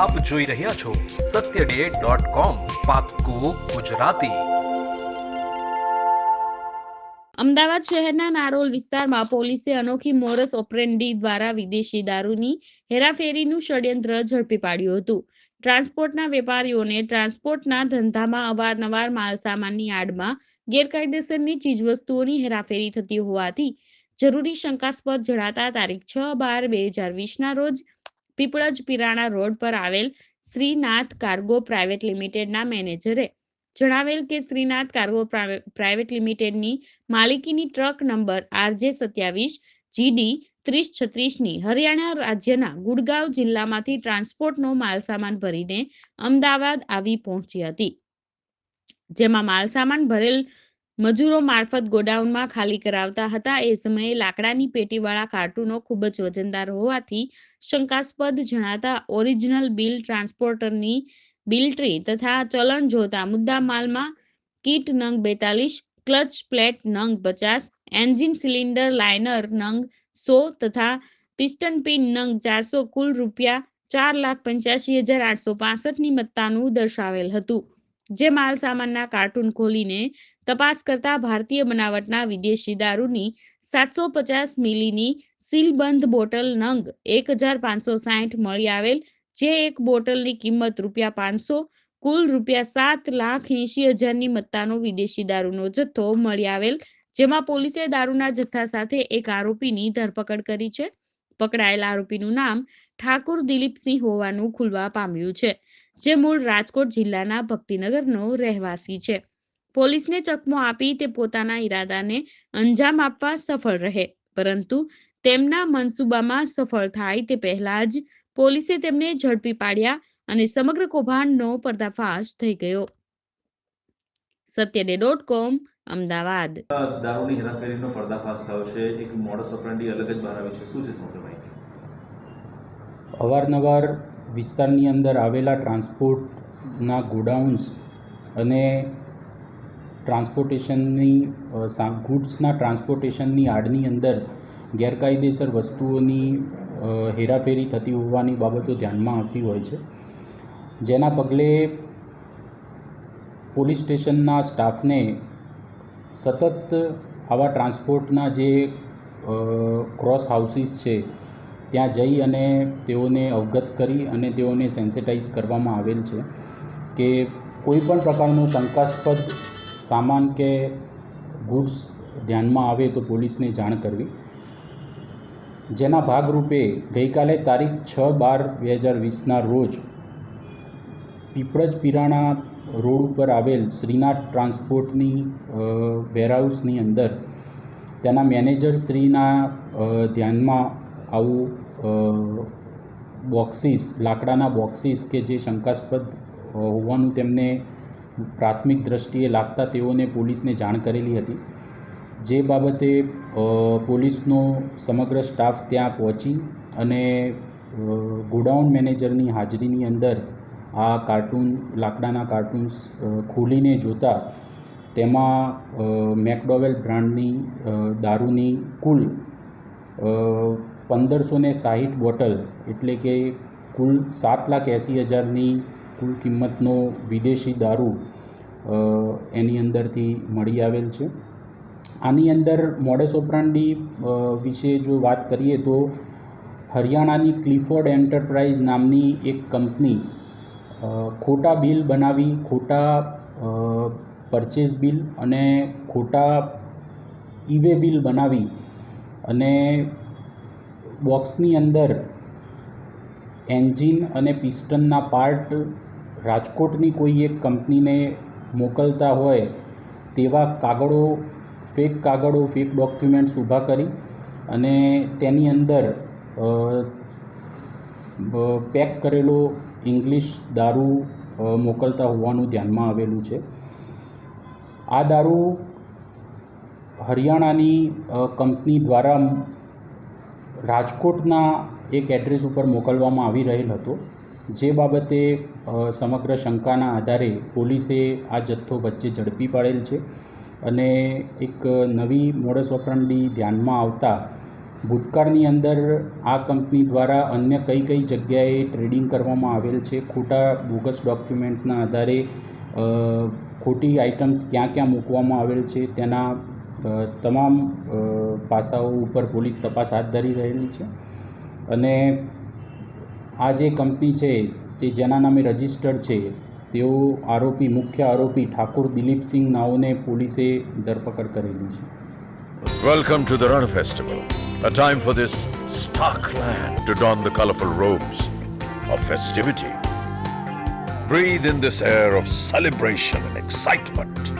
આપ જોઈ રહ્યા છો સત્ય ડે ડોટ કોમ પાક્કું ગુજરાતી. અમદાવાદ શહેરના નારોલ વિસ્તારમાં પોલીસે અનોખી મોરસ ઓપરેન્ડી દ્વારા વિદેશી દારૂની હેરાફેરીનું ષડયંત્ર ઝડપી પાડ્યું હતું. ટ્રાન્સપોર્ટના વેપારીઓને ટ્રાન્સપોર્ટના ધંધામાં અવારનવાર માલસામાનની આડમાં ગેરકાયદેસરની ચીજવસ્તુઓની હેરાફેરી થતી હોવાથી જરૂરી શંકાસ્પદ જણાતા તારીખ છ બાર બે હજાર વીસના રોજ પીપળજ પીરાણા રોડ પર આવેલ શ્રીનાથ કાર્ગો પ્રાઇવેટ લિમિટેડના મેનેજરે જણાવેલ કે શ્રીનાથ કાર્ગો પ્રાઇવેટ લિમિટેડની માલિકીની ટ્રક નંબર આરજે સત્યાવીસ જીડી ત્રીસ છત્રીસની હરિયાણા રાજ્યના ગુડગાંવ જિલ્લામાંથી ટ્રાન્સપોર્ટનો માલસામાન ભરીને અમદાવાદ આવી પહોંચી હતી. જેમાં માલસામાન ભરેલ મજૂરો મારફત ગોડાઉનમાં ખાલી કરાવતા હતા. એ સમયે લાકડાની પેટીવાળા કાર્ટૂનો ખૂબ જ વજનદાર હોવાથી શંકાસ્પદ જણાતા ઓરિજિનલ બિલ ટ્રાન્સપોર્ટરની બિલ ટ્રી તથા ચલણ જોતા મુદ્દા માલમાં કીટ નંગ બેતાલીસ, ક્લચ પ્લેટ નંગ પચાસ, એન્જિન સિલિન્ડર લાઇનર નંગ સો તથા પિસ્ટન પિન નંગ ચારસો, કુલ રૂપિયા ચાર લાખ પંચ્યાસી હજાર આઠસો પાસઠની મત્તાનું દર્શાવેલ હતું. જે માલ સામાનના કાર્ટૂન ખોલીને તપાસ કરતા ભારતીય બનાવટના વિદેશી દારૂની સાતસો પચાસ મિલીની સીલબંધ બોટલ નંગ એક હજાર પાંચસો સાઠ મળી આવેલ, જે એક બોટલની કિંમત રૂપિયા પાંચસો, કુલ રૂપિયા સાત લાખ એંશી હજારની મત્તાનો વિદેશી દારૂનો જથ્થો મળી આવેલ, જેમાં પોલીસે દારૂના જથ્થા સાથે એક આરોપીની ધરપકડ કરી છે. પકડાયેલ આરોપીનું નામ ઠાકુર દિલીપસિંહ હોવાનું ખુલવા પામ્યું છે, જે મૂળ રાજકોટ જિલ્લાના ભક્તિનગરનો રહેવાસી છે. પોલીસને ચકમો આપી તે પોતાના ઈરાદાને અંજામ આપવા સફળ રહે. પરંતુ તેમના મનસૂબામાં સફળ થાય તે પહેલા જ પોલીસે તેમને ઝડપી પાડ્યા અને સમગ્ર કૌભાંડનો પર્દાફાશ થઈ ગયો. સત્યડે ડોટ કોમ અમદાવાદ. દારૂની હેરાફેરીનો પર્દાફાશ થયો છે. એક મોડસ ઓપરેન્ડી અલગ જ બહાર આવી છે. શું છે સમગ્ર માહિતી? અવારનવાર વિસ્તારની અંદર આવેલા ટ્રાન્સપોર્ટના ગોડાઉન્સ અને ટ્રાન્સપોર્ટેશનની ગુડ્સના ટ્રાન્સપોર્ટેશનની આડની અંદર ગેરકાયદેસર વસ્તુઓની હેરાફેરી થતી હોવાની બાબતો ધ્યાનમાં આવતી હોય છે. જેના પગલે પોલીસ સ્ટેશનના સ્ટાફને સતત આવા ટ્રાન્સપોર્ટના જે ક્રોસ હાઉસીસ છે, ત્યાં જઈ અને તેઓને અવગત કરી અને તેઓને સેન્સિટાઈઝ કરવામાં આવેલ છે કે કોઈ પણ પ્રકારનો શંકાસ્પદ સામાન કે ગુડ્સ ધ્યાનમાં આવે તો પોલીસને જાણ કરવી. જેના ભાગરૂપે ગઈકાલે તારીખ છ બાર બે હજાર વીસના રોજ પીપળજ પિરાણા રોડ ઉપર આવેલ શ્રીનાથ ટ્રાન્સપોર્ટની વેરહાઉસની અંદર તેના મેનેજર શ્રીના ધ્યાનમાં આવું બોક્સિસ, લાકડાના બોક્સીસ કે જે શંકાસ્પદ હોવાનું તેમને પ્રાથમિક દ્રષ્ટિએ લાગતા તેઓને પોલીસને જાણ કરેલી હતી. જે બાબતે પોલીસનો સમગ્ર સ્ટાફ ત્યાં પહોંચી અને ગોડાઉન મેનેજરની હાજરીની અંદર આ કાર્ટૂન, લાકડાના કાર્ટૂન્સ ખોલીને જોતા તેમાં મેકડોવેલ બ્રાન્ડની દારૂની કુલ પંદરસો ને સાહીઠ બોટલ એટલે કે કુલ સાત લાખ એંસી હજારની કુલ કિંમતનો વિદેશી દારૂ એની અંદરથી મળી આવેલ છે. આની અંદર મોડેસ ઓપરાંડી વિશે જો વાત કરીએ તો હરિયાણાની ક્લિફોર્ડ એન્ટરપ્રાઇઝ નામની એક કંપની ખોટા બિલ બનાવી, ખોટા પરચેઝ બિલ અને ખોટા ઈવે બિલ બનાવી અને બોક્સની અંદર એન્જિન અને પિસ્ટનના પાર્ટ રાજકોટની કોઈ એક કંપનીને મોકલતા હોય તેવા કાગળો ફેક કાગળો ફેક ડોક્યુમેન્ટ્સ ઊભા કરી અને તેની અંદર પેક કરેલો ઇંગ્લિશ દારૂ મોકલતા હોવાનું ધ્યાનમાં આવેલું છે. આ દારૂ હરિયાણાની કંપની દ્વારા રાજકોટના એક એડ્રેસ ઉપર મોકલવામાં આવી રહેલ હતો. જે બાબતે સમગ્ર શંકાના આધારે પોલીસે આ જથ્થો વચ્ચે ઝડપી પાડેલ છે અને એક નવી મોડસ ઓપરંડી ધ્યાનમાં આવતા ભૂતકાળની અંદર આ કંપની દ્વારા અન્ય કઈ કઈ જગ્યાએ ટ્રેડિંગ કરવામાં આવેલ છે, ખોટા બોગસ ડોક્યુમેન્ટના આધારે ખોટી આઇટમ્સ ક્યાં ક્યાં મૂકવામાં આવેલ છે, તેના તમામ પાસાઓ ઉપર પોલીસ તપાસ હાથ ધરી રહેલી છે અને આ જે કંપની છે જે જેના નામે રજિસ્ટર્ડ છે તેઓ આરોપી મુખ્ય આરોપી ઠાકુર દિલીપસિંહ નાઓને પોલીસે ધરપકડ કરેલી છે Welcome to the Run Festival, a time for this stark land to don the colorful robes of festivity. Breathe in this air of celebration and excitement.